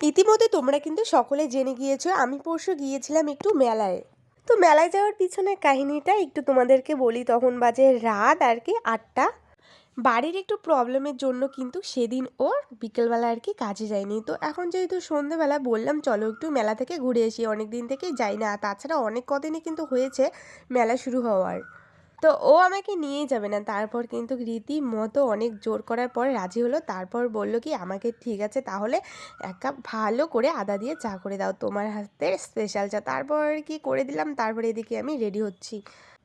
ইতিমধ্যে তোমরা কিন্তু সকলে জেনে গিয়েছো, আমি পরশু গিয়েছিলাম একটু মেলায়। তো মেলায় যাওয়ার পিছনে কাহিনীটা একটু তোমাদেরকে বলি, তখন বাজে রাত আর কি আটটা। বাড়ির একটু প্রবলেমের জন্য কিন্তু সেদিন ওর বিকেলবেলা আর কি কাজে যায়নি। তো এখন যেহেতু সন্ধেবেলা, বললাম চলো একটু মেলা থেকে ঘুরে আসি অনেক দিন থেকেই যাই না। তাছাড়া অনেক কদিনই কিন্তু হয়েছে মেলা শুরু হওয়ার। তো ও আমাকে নিয়েই যাবে না। তারপর কিন্তু রীতি মতো অনেক জোর করার পর রাজি হলো। তারপর বলল কি, আমাকে ঠিক আছে, তাহলে এক কাপ ভালো করে আদা দিয়ে চা করে দাও। তোমার হাতের স্পেশাল চা। তারপর কি করে দিলাম? তারপর এদিকে আমি রেডি হচ্ছি।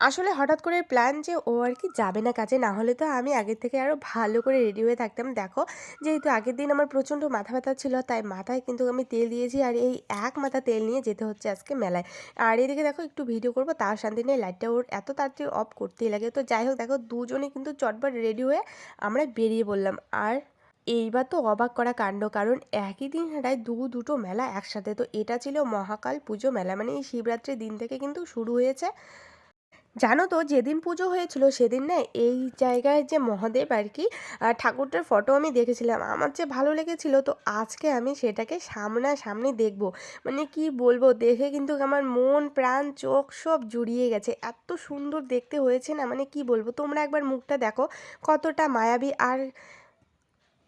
আসলে হঠাৎ করে প্ল্যান যে ও আর কি যাবে না কাজে, না হলে তো আমি আগের থেকে আরও ভালো করে রেডি হয়ে থাকতাম। দেখো, যেহেতু আগের দিন আমার প্রচণ্ড মাথা ব্যথা ছিল, তাই মাথায় কিন্তু আমি তেল দিয়েছি আর এই এক মাথা তেল নিয়ে যেতে হচ্ছে আজকে মেলায়। আর এদিকে দেখো, একটু ভিডিও করব, তার শান্তি নেই লাইটটা ওর এত তাড়াতাড়ি অফ করতেই লাগে। তো যাই হোক, দেখো, দুজনে কিন্তু চটপট রেডি হয়ে আমরা বেরিয়ে পড়লাম। আর এইবার তো অবাক করা কাণ্ড, কারণ একই দিন প্রায় দু দুটো মেলা একসাথে। তো এটা ছিল মহাকাল পুজো মেলা মানে এই শিবরাত্রির দিন থেকে কিন্তু শুরু হয়েছে। জানো তো, যেদিন পুজো হয়েছিল সেদিন না এই জায়গায় যে মহাদেব আর কি ঠাকুরটার ফটো আমি দেখেছিলাম। আমার যে ভালো লেগেছিল তো আজকে আমি সেটাকে সামনাসামনি দেখব। মানে কি বলব, দেখে কিন্তু আমার মন, প্রাণ, চোখ সব জুড়িয়ে গেছে। এত সুন্দর দেখতে হয়েছে না মানে কি বলব, তোমরা একবার মুখটা দেখো কতটা মায়াবী। আর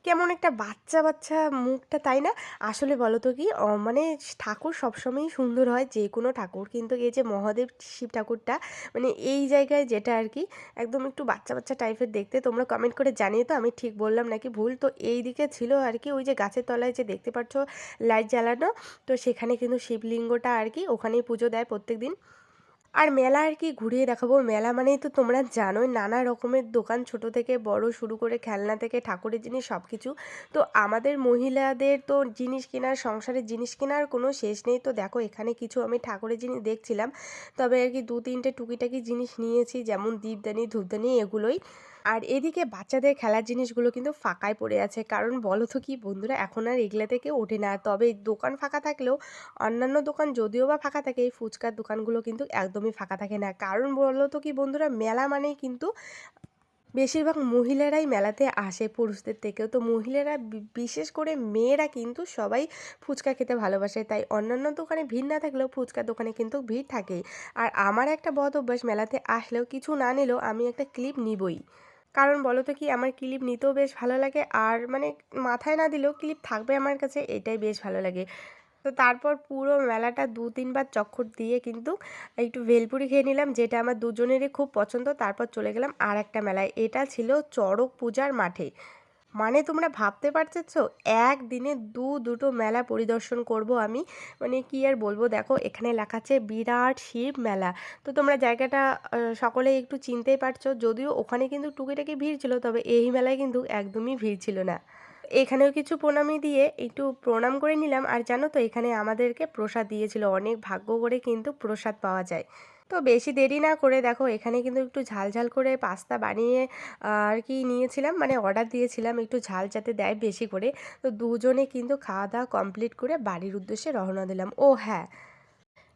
কেমন একটা বাচ্চা বাচ্চা মুখটা, তাই না? আসলে বলো তো কি মানে ঠাকুর সবসময়ই সুন্দর হয় যে কোনো ঠাকুর। কিন্তু এই যে মহাদেব শিব ঠাকুরটা মানে এই জায়গায় যেটা আর কি, একদম একটু বাচ্চা বাচ্চা টাইপের দেখতে, তোমরা কমেন্ট করে জানিয়ে তো আমি ঠিক বললাম নাকি ভুল? তো এই দিকে ছিল আর কি, ওই যে গাছের তলায় যে দেখতে পাচ্ছ, লাইট জ্বালানো, তো সেখানে কিন্তু শিবলিঙ্গটা আর কি, ওখানেই পুজো দেয় প্রত্যেক দিন আর মেলা আর কি ঘুরিয়ে দেখাবো। মেলা মানেই তো তোমরা জানোই, নানা রকমের দোকান ছোট থেকে বড় শুরু করে খেলনা থেকে ঠাকুরের জিনিস সব কিছু তো আমাদের মহিলাদের তো জিনিস কেনার, সংসারের জিনিস কেনার কোনো শেষ নেই। তো দেখো, এখানে কিছু আমি ঠাকুরের জিনিস দেখছিলাম। তবে আর কি দু তিনটে টুকিটাকি জিনিস নিয়েছি, যেমন দীপদানি, ধূপদানি এগুলোই। আর এদিকে বাচ্চাদের খেলার জিনিসগুলো কিন্তু ফাঁকায় পড়ে আছে। কারণ বলো তো কি বন্ধুরা, এখন আর এগুলা থেকে ওঠে না। তবে দোকান ফাঁকা থাকলেও অন্যান্য দোকান যদিও বা ফাঁকা থাকে, এই ফুচকার দোকানগুলো কিন্তু একদমই ফাঁকা থাকে না। কারণ বলো তো কি বন্ধুরা, মেলা মানেই কিন্তু বেশিরভাগ মহিলারাই মেলাতে আসে, পুরুষদের থেকেও। তো মহিলারা বিশেষ করে মেয়েরা কিন্তু সবাই ফুচকা খেতে ভালোবাসে। তাই অন্যান্য দোকানে ভিড় না থাকলেও ফুচকার দোকানে কিন্তু ভিড় থাকেই। আর আমার একটা বদ অভ্যাস মেলাতে আসলেও কিছু না নিলেও আমি একটা ক্লিপ নিবই। কারণ বলো তো কি, আমার ক্লিপ নিতেও বেশ ভালো লাগে। আর মানে মাথায় না দিলেও ক্লিপ থাকবে আমার কাছে, এটাই বেশ ভালো লাগে। তো তারপর পুরো মেলাটা দু তিনবার চক্কর দিয়ে কিন্তু একটু ভেলপুরি খেয়ে নিলাম, যেটা আমার দুজনেরই খুব পছন্দ। তারপর চলে গেলাম আর একটা মেলায়। এটা ছিল চড়ক পূজার মাঠে। মানে তোমরা ভাবতে পারতেছ, একদিনে দু দুটো মেলা পরিদর্শন করব আমি। মানে কি আর বলব, দেখো এখানে লেখা আছে বিরাট শিব মেলা। তো তোমরা জায়গাটা সকলে একটু চিনতেই পারছ, যদিও ওখানে কিন্তু টুকিটাকি ভিড় ছিল, তবে এই মেলায় কিন্তু একদমই ভিড় ছিল না। এখানেও কিছু প্রণামী দিয়ে একটু প্রণাম করে নিলাম। আর জানো তো, এখানে আমাদেরকে প্রসাদ দিয়েছিল। অনেক ভাগ্য করে কিন্তু প্রসাদ পাওয়া যায়। তো বেশি দেরি না করে দেখো, এখানে কিন্তু একটু ঝাল ঝাল করে পাস্তা বানিয়ে আর কি নিয়েছিলাম। মানে অর্ডার দিয়েছিলাম একটু ঝাল যাতে দেয় বেশি করে। তো দুজনে কিন্তু খাওয়া দাওয়া কমপ্লিট করে বাড়ির উদ্দেশ্যে রওনা দিলাম। ও হ্যাঁ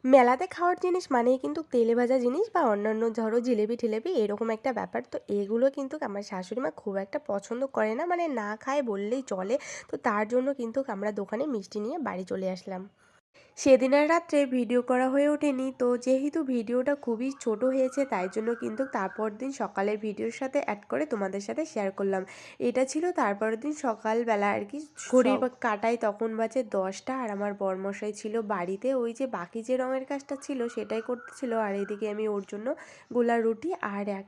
মেলাতে খাওয়ার জিনিস মানেই কিন্তু তেলে ভাজা জিনিস বা অন্যান্য ধরো জিলেবি টিলেবি এরকম একটা ব্যাপার। তো এগুলো কিন্তু আমার শাশুড়ি মা খুব একটা পছন্দ করে না। মানে না খায় বললেই চলে। তো তার জন্য কিন্তু আমরা দোকানে মিষ্টি নিয়ে বাড়ি চলে আসলাম। সেদিনের রাত্রে ভিডিও করা হয়ে ওঠেনি। তো যেহেতু ভিডিওটা খুবই ছোট হয়েছে তাই জন্য কিন্তু তারপর দিন সকালের ভিডিওর সাথে অ্যাড করে তোমাদের সাথে শেয়ার করলাম। এটা ছিল তারপরের দিন সকালবেলা আর কি। ঘড়ি বা কাটায় তখন বাজে দশটা আর আমার বরমশাই ছিল বাড়িতে। ওই যে বাকি যে রঙের কাজটা ছিল সেটাই করতেছিল আর এদিকে আমি ওর জন্য গোলা রুটি আর এক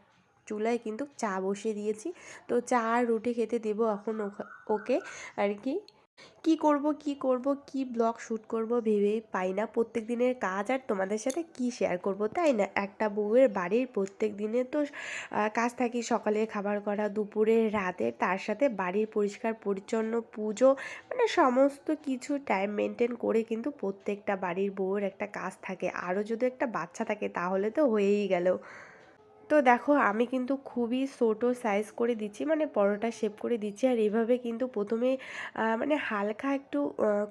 চুলায় কিন্তু চা বসিয়ে দিয়েছি। তো চা আর রুটি খেতে দেবো এখন ওকে আর কি। কি করব কি করব, কি ব্লগ শ্যুট করব ভেবেই পাই না। প্রত্যেক দিনের কাজ আর তোমাদের সাথে কি শেয়ার করব, তাই না? একটা বউয়ের বাড়ির প্রত্যেক দিনে তো কাজ থাকি সকালে খাবার করা দুপুরে রাতে তার সাথে বাড়ির পরিষ্কার, পরিচ্ছন্ন পুজো মানে সমস্ত কিছু টাইম মেনটেন করে কিন্তু প্রত্যেকটা বাড়ির বউয়ের একটা কাজ থাকে। আরও যদি একটা বাচ্চা থাকে তাহলে তো হয়েই গেল। তো দেখো, আমি কিন্তু খুবই ছোটো সাইজ করে দিচ্ছি মানে পরোটা শেপ করে দিচ্ছি। আর এভাবে কিন্তু প্রথমে মানে হালকা একটু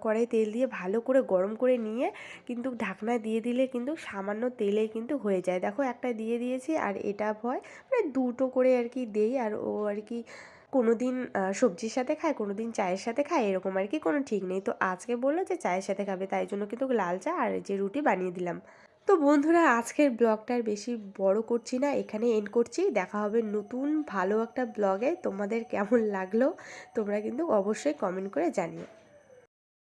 কড়াই তেল দিয়ে ভালো করে গরম করে নিয়ে কিন্তু ঢাকনা দিয়ে দিলে কিন্তু সামান্য তেলে কিন্তু হয়ে যায়। দেখো, একটা দিয়ে দিয়েছি আর এটা হয় মানে দুটো করে আর কি দেই আর ও আর কি কোনো দিন সবজির সাথে খায় কোনো দিন চায়ের সাথে খায়, এরকম আর কি কোনো ঠিক নেই। তো আজকে বলল যে চায়ের সাথে খাবে, তাই জন্য কিন্তু লাল চা আর যে রুটি বানিয়ে দিলাম। তো বন্ধুরা, আজকের ব্লগটা আর বেশি বড় করছি না, এখানে এন্ড করছি। দেখা হবে নতুন ভালো একটা ব্লগে। তোমাদের কেমন লাগল, তোমরা কিন্তু অবশ্যই কমেন্ট করে জানিও।